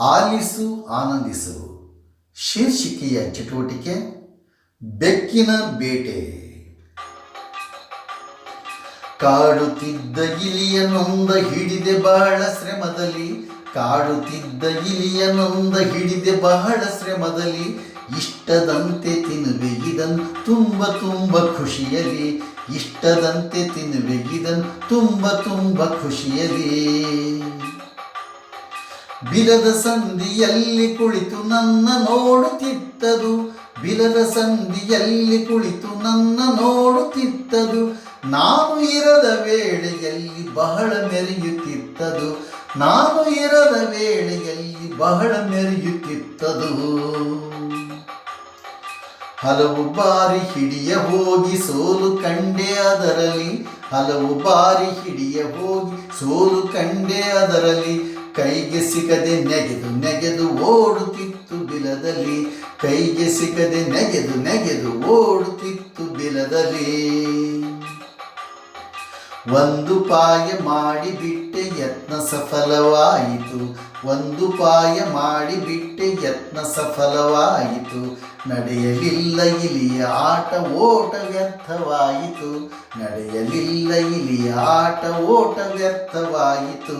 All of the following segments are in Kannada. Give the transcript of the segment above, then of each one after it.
ಆಲಿಸು, ಆನಂದಿಸು. ಶೀರ್ಷಿಕೆಯ ಚಟುವಟಿಕೆ, ಬೆಕ್ಕಿನ ಬೇಟೆ. ಕಾಡುತ್ತಿದ್ದ ಇಲಿಯ ನೊಂದ ಹಿಡಿದೆ ಬಹಳ ಶ್ರಮದಲ್ಲಿ, ಕಾಡುತ್ತಿದ್ದ ಇಲಿಯ ನೊಂದ ಹಿಡಿದೆ ಬಹಳ ಶ್ರಮದಲ್ಲಿ, ಇಷ್ಟದಂತೆ ತಿನ್ನುವೆ ಇದನ್ನು ತುಂಬ ತುಂಬ ಖುಷಿಯಲ್ಲಿ, ಇಷ್ಟದಂತೆ ತಿನ್ನುವೆ ಇದನ್ನು ತುಂಬ ತುಂಬ ಖುಷಿಯಲಿ ಬಿಲದ ಸಂಧಿಯಲ್ಲಿ ಕುಳಿತು ನನ್ನ ನೋಡುತ್ತಿತ್ತದು. ಬಿಲದ ಸಂಧಿಯಲ್ಲಿ ಕುಳಿತು ನನ್ನ ನೋಡುತ್ತಿತ್ತದು. ನಾನು ಇರದ ವೇಳೆಯಲ್ಲಿ ಬಹಳ ಮೆರೆಯುತ್ತಿತ್ತದು. ನಾನು ಇರದ ವೇಳೆಯಲ್ಲಿ ಬಹಳ ಮೆರೆಯುತ್ತಿತ್ತದು. ಹಲವು ಬಾರಿ ಹಿಡಿಯ ಹೋಗಿ ಸೋಲು ಕಂಡೆ ಅದರಲ್ಲಿ. ಹಲವು ಬಾರಿ ಹಿಡಿಯ ಹೋಗಿ ಸೋಲು ಕಂಡೆ ಅದರಲ್ಲಿ. ಕೈಗೆ ಸಿಗದೆ ನೆಗೆದು ನೆಗೆದು ಓಡುತ್ತಿತ್ತು ಬಿಲದಲ್ಲಿ. ಕೈಗೆ ಸಿಗದೆ ನೆಗೆದು ನೆಗೆದು ಓಡುತ್ತಿತ್ತು ಬಿಲದಲ್ಲಿ. ಒಂದು ಪಾಯ ಮಾಡಿಬಿಟ್ಟೆ ಯತ್ನ ಸಫಲವಾಯಿತು. ಒಂದು ಪಾಯ ಮಾಡಿಬಿಟ್ಟೆ ಯತ್ನ ಸಫಲವಾಯಿತು. ನಡೆಯಲಿಲ್ಲ ಇಲಿಯ ಆಟ ಓಟ ವ್ಯರ್ಥವಾಯಿತು. ನಡೆಯಲಿಲ್ಲ ಇಲಿಯ ಆಟ ಓಟ ವ್ಯರ್ಥವಾಯಿತು.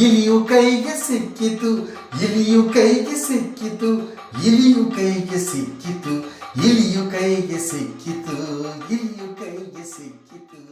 ಇಲಿಯು ಕೈಗೆ ಸಿಕ್ಕಿತು, ಇಲಿಯು ಕೈಗೆ ಸಿಕ್ಕಿತು, ಇಲಿಯು ಕೈಗೆ ಸಿಕ್ಕಿತು, ಇಲಿಯು ಕೈಗೆ ಸಿಕ್ಕಿತು, ಇಲಿಯು ಕೈಗೆ ಸಿಕ್ಕಿತು.